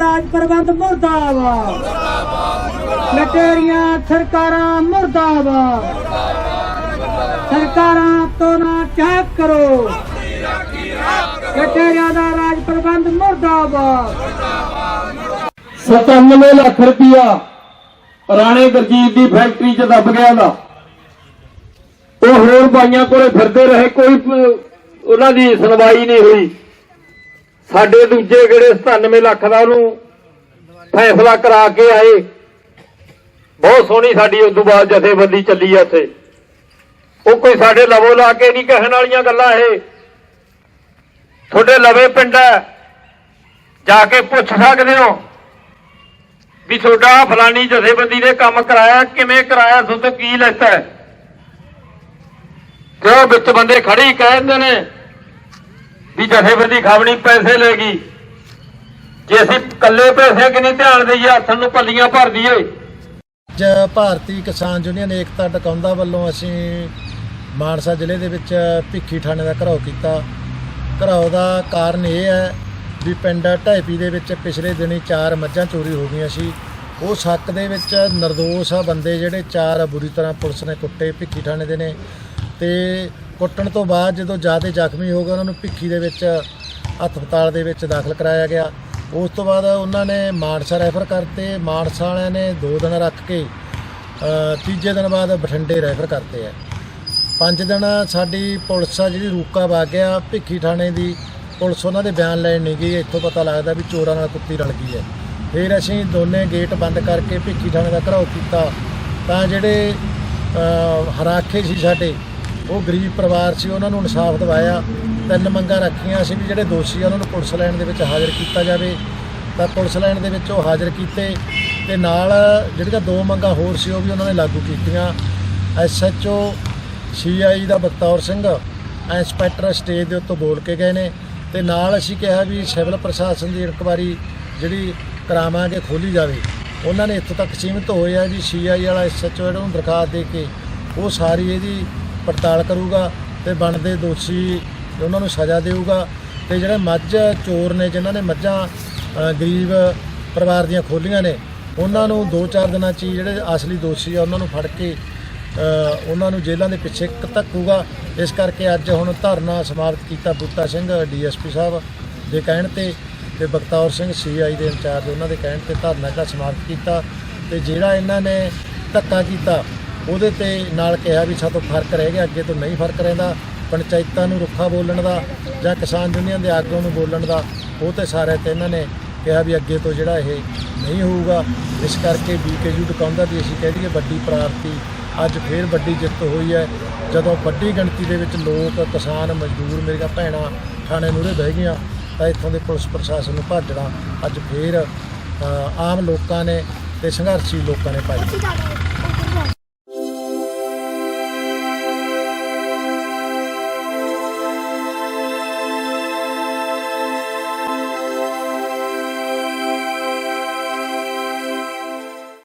ਰਾਜ ਪ੍ਰਬੰਧ, ਮੁਰਦਾਬਾਦ। ਲਟੇਰੀਆਂ ਸਰਕਾਰਾਂ, ਮੁਰਦਾਬਾਦ। ਸਰਕਾਰਾਂ ਤੋਂ ਨਾ ਚੱਕ ਕਰੋ। ਲਟੇਰੀਆਂ ਦਾ ਰਾਜ ਪ੍ਰਬੰਧ, ਮੁਰਦਾਬਾਦ। 97 ਲੱਖ ਰੁਪਇਆ ਰਾਣੇ ਗੁਰਜੀਤ ਦੀ ਫੈਕਟਰੀ 'ਚ ਦੱਬ ਗਿਆ ਦਾ ਉਹ ਹੋਰ ਬਾਈਆਂ ਕੋਲੇ ਫਿਰਦੇ ਰਹੇ, ਕੋਈ ਉਹਨਾਂ ਦੀ ਸੁਣਵਾਈ ਨਹੀਂ ਹੋਈ। ਸਾਡੇ ਦੂਜੇ ਜਿਹੜੇ 97 ਲੱਖ ਦਾ ਉਹਨੂੰ ਫੈਸਲਾ ਕਰਾ ਕੇ ਆਏ। ਬਹੁਤ ਸੋਹਣੀ ਸਾਡੀ ਉਸ ਤੋਂ ਬਾਅਦ ਜਥੇਬੰਦੀ ਚੱਲੀ ਆ ਉੱਥੇ। ਉਹ ਕੋਈ ਸਾਡੇ ਲਵੋ ਲਾ ਕੇ ਨਹੀਂ ਕਹਿਣ ਵਾਲੀਆਂ ਗੱਲਾਂ ਇਹ। ਤੁਹਾਡੇ ਲਵੇ ਪਿੰਡ ਹੈ, ਜਾ ਕੇ ਪੁੱਛ ਸਕਦੇ ਹੋ ਵੀ ਤੁਹਾਡਾ ਫਲਾਨੀ ਜਥੇਬੰਦੀ ਨੇ ਕੰਮ ਕਰਾਇਆ, ਕਿਵੇਂ ਕਰਾਇਆ ਤੁਹਾਨੂੰ ਕੀ ਲੈਤਾ ਹੈ ਵਿੱਚ ਬੰਦੇ ਖੜੀ ਕਹਿ ਨੇ ਵੀ ਜਥੇਬੰਦੀ ਖਾਵਣੀ ਪੈਸੇ ਲੈਗੀ ਜੇ ਅਸੀਂ ਕੱਲੇ ਪੈਸੇ ਕਿ ਨਹੀਂ ਧਿਆਨ ਦਈਏ, ਹੱਥ ਨੂੰ ਪੱਲੀਆਂ ਭਰ ਦਈਏ। ਅੱਜ ਭਾਰਤੀ ਕਿਸਾਨ ਯੂਨੀਅਨ ਏਕਤਾ ਟਕਾਉਂਦਾ ਵੱਲੋਂ ਅਸੀਂ ਮਾਨਸਾ ਜ਼ਿਲ੍ਹੇ ਦੇ ਵਿੱਚ ਭਿੱਖੀ ਥਾਣੇ ਦਾ ਘਰਾਓ ਕੀਤਾ। ਘਰਾਓ ਦਾ ਕਾਰਨ ਇਹ ਹੈ ਵੀ ਪਿੰਡ ਢਾਈਪੀ ਦੇ ਵਿੱਚ ਪਿਛਲੇ ਦਿਨੀ ਚਾਰ ਮੱਝਾਂ ਚੋਰੀ ਹੋ ਗਈਆਂ ਸੀ। ਉਹ ਸ਼ੱਕ ਦੇ ਵਿੱਚ ਨਿਰਦੋਸ਼ ਆ ਬੰਦੇ ਜਿਹੜੇ ਚਾਰ ਬੁਰੀ ਤਰ੍ਹਾਂ ਪੁਲਿਸ ਨੇ ਕੁੱਟੇ, ਭਿੱਖੀ ਥਾਣੇ ਦੇ ਨੇ। ਤੇ ਕੁੱਟਣ ਤੋਂ ਬਾਅਦ ਜਦੋਂ ਜ਼ਿਆਦਾ ਜ਼ਖਮੀ ਹੋ ਗਏ, ਉਹਨਾਂ ਨੂੰ ਭਿੱਖੀ ਦੇ ਵਿੱਚ, ਹਸਪਤਾਲ ਦੇ ਵਿੱਚ ਦਾਖਲ ਕਰਾਇਆ ਗਿਆ। ਉਸ ਤੋਂ ਬਾਅਦ ਉਹਨਾਂ ਨੇ ਮਾਨਸਾ ਰੈਫਰ ਕਰਤੇ। ਮਾਨਸਾ ਵਾਲਿਆਂ ਨੇ 2 ਦਿਨ ਰੱਖ ਕੇ ਤੀਜੇ ਦਿਨ ਬਾਅਦ ਬਠਿੰਡੇ ਰੈਫਰ ਕਰਤੇ ਆ। ਪੰਜ ਦਿਨ ਸਾਡੀ ਪੁਲਿਸ ਆ ਜਿਹੜੀ ਰੂਕਾ ਵਾ ਗਿਆ ਭਿੱਖੀ ਥਾਣੇ ਦੀ ਪੁਲਿਸ ਉਹਨਾਂ ਦੇ ਬਿਆਨ ਲੈਣ ਨਹੀਂ ਗਈ। ਇੱਥੋਂ ਪਤਾ ਲੱਗਦਾ ਵੀ ਚੋਰਾਂ ਨਾਲ ਕੁੱਤੀ ਰਲ ਗਈ ਹੈ। ਫਿਰ ਅਸੀਂ ਦੋਨੇ ਗੇਟ ਬੰਦ ਕਰਕੇ ਭਿੱਖੀ ਥਾਣੇ ਦਾ ਘਰਾਓ ਕੀਤਾ। ਤਾਂ ਜਿਹੜੇ ਹਰਾਖੇ ਸੀ ਸਾਡੇ ਉਹ ਗਰੀਬ ਪਰਿਵਾਰ ਸੀ, ਉਹਨਾਂ ਨੂੰ ਇਨਸਾਫ ਦਿਵਾਇਆ। ਤਿੰਨ ਮੰਗਾਂ ਰੱਖੀਆਂ ਸੀ ਵੀ ਜਿਹੜੇ ਦੋਸ਼ੀ ਆ, ਉਹਨਾਂ ਨੂੰ ਪੁਲਿਸ ਲਾਈਨ ਦੇ ਵਿੱਚ ਹਾਜ਼ਰ ਕੀਤਾ ਜਾਵੇ। ਤਾਂ ਪੁਲਿਸ ਲਾਈਨ ਦੇ ਵਿੱਚ ਉਹ ਹਾਜ਼ਰ ਕੀਤੇ ਤੇ ਨਾਲ ਜਿਹੜੀਆਂ ਦੋ ਮੰਗਾਂ ਹੋਰ ਸੀ, ਉਹ ਵੀ ਉਹਨਾਂ ਨੇ ਲਾਗੂ ਕੀਤੀਆਂ। ਐਸਐਚਓ ਸੀਆਈ ਦਾ ਬਖਤੌਰ ਸਿੰਘ, ਇੰਸਪੈਕਟਰ ਸਟੇਜ ਦੇ ਉੱਤੇ ਬੋਲ ਕੇ ਗਏ ਨੇ। ਤੇ ਨਾਲ ਅਸੀਂ ਕਿਹਾ ਵੀ ਸਿਵਲ ਪ੍ਰਸ਼ਾਸਨ ਦੀ ਇਨਕੁਆਰੀ ਜਿਹੜੀ ਕਰਾਵਾਂਗੇ, ਖੋਲੀ ਜਾਵੇ। ਉਹਨਾਂ ਨੇ ਇੱਥੋਂ ਤੱਕ ਸੀਮਿਤ ਹੋਏ ਆ ਵੀ ਸੀਆਈ ਵਾਲਾ ਐਸਐਚਓ ਜਿਹੜਾ ਨੂੰ ਦਰਖਾਸਤ ਦੇ ਕੇ, ਉਹ ਸਾਰੀ ਇਹਦੀ ਪੜਤਾਲ ਕਰੂਗਾ ਤੇ ਬਣਦੇ ਦੋਸ਼ੀ ਉਹਨਾਂ ਨੂੰ ਸਜ਼ਾ ਦੇਊਗਾ। ਤੇ ਜਿਹੜੇ ਮੱਝ ਚੋਰ ਨੇ, ਜਿਨ੍ਹਾਂ ਨੇ ਮੱਝਾਂ ਗਰੀਬ ਪਰਿਵਾਰ ਦੀਆਂ ਖੋਲੀਆਂ ਨੇ, ਉਹਨਾਂ ਨੂੰ 2-4 ਦਿਨਾਂ 'ਚ ਹੀ ਜਿਹੜੇ ਅਸਲੀ ਦੋਸ਼ੀ ਆ, ਉਹਨਾਂ ਨੂੰ ਫੜ ਕੇ ਉਹਨਾਂ ਨੂੰ ਜੇਲ੍ਹਾਂ ਦੇ ਪਿੱਛੇ ਧੱਕੂਗਾ। ਇਸ ਕਰਕੇ ਅੱਜ ਹੁਣ ਧਰਨਾ ਸਮਾਪਤ ਕੀਤਾ ਬੂਟਾ ਸਿੰਘ ਡੀਐਸਪੀ ਸਾਹਿਬ ਦੇ ਕਹਿਣ ਤੇ ਤੇ ਬਖਤੌਰ ਸਿੰਘ ਸੀਆਈ ਦੇ ਇੰਚਾਰਜ ਉਹਨਾਂ ਦੇ ਕਹਿਣ ਤੇ ਧਰਨਾ ਦਾ ਸਮਾਪਤ ਕੀਤਾ ਤੇ ਜਿਹੜਾ ਇਹਨਾਂ ਨੇ ਧੱਕਾ ਕੀਤਾ ਉਹਦੇ ਤੇ ਨਾਲ ਕਿਹਾ ਵੀ ਸਾਤੋਂ ਫ਼ਰਕ ਰਹਿ ਗਿਆ, ਅੱਗੇ ਤੋਂ ਨਹੀਂ ਫ਼ਰਕ ਰਹਿੰਦਾ। ਪੰਚਾਇਤਾਂ ਨੂੰ ਰੁੱਖਾ ਬੋਲਣ ਦਾ ਜਾਂ ਕਿਸਾਨ ਯੂਨੀਅਨ ਦੇ ਆਗੂਆਂ ਨੂੰ ਬੋਲਣ ਦਾ, ਉਹ ਤੇ ਸਾਰੇ ਤੇ ਇਹਨਾਂ ਨੇ ਕਿਹਾ ਵੀ ਅੱਗੇ ਤੋਂ ਜਿਹੜਾ ਇਹ ਨਹੀਂ ਹੋਊਗਾ। ਇਸ ਕਰਕੇ ਬੀਕੇਯੂ ਟਕਾਉਂਦਾ ਵੀ ਅਸੀਂ ਕਹਿ ਦਈਏ ਵੱਡੀ ਪ੍ਰਾਪਤੀ ਅੱਜ ਫੇਰ ਵੱਡੀ ਜਿੱਤ ਹੋਈ ਹੈ। ਜਦੋਂ ਵੱਡੀ ਗਿਣਤੀ ਦੇ ਵਿੱਚ ਲੋਕ, ਕਿਸਾਨ, ਮਜ਼ਦੂਰ ਮੇਰੀਆਂ ਭੈਣਾਂ ਥਾਣੇ ਮੂਹਰੇ ਬਹਿ ਗਈਆਂ, ਤਾਂ ਇੱਥੋਂ ਦੇ ਪੁਲਿਸ ਪ੍ਰਸ਼ਾਸਨ ਨੂੰ ਭਾਜਣਾ ਅੱਜ ਫੇਰ ਆਮ ਲੋਕਾਂ ਨੇ ਤੇ ਸੰਘਰਸ਼ੀ ਲੋਕਾਂ ਨੇ ਪਾਈ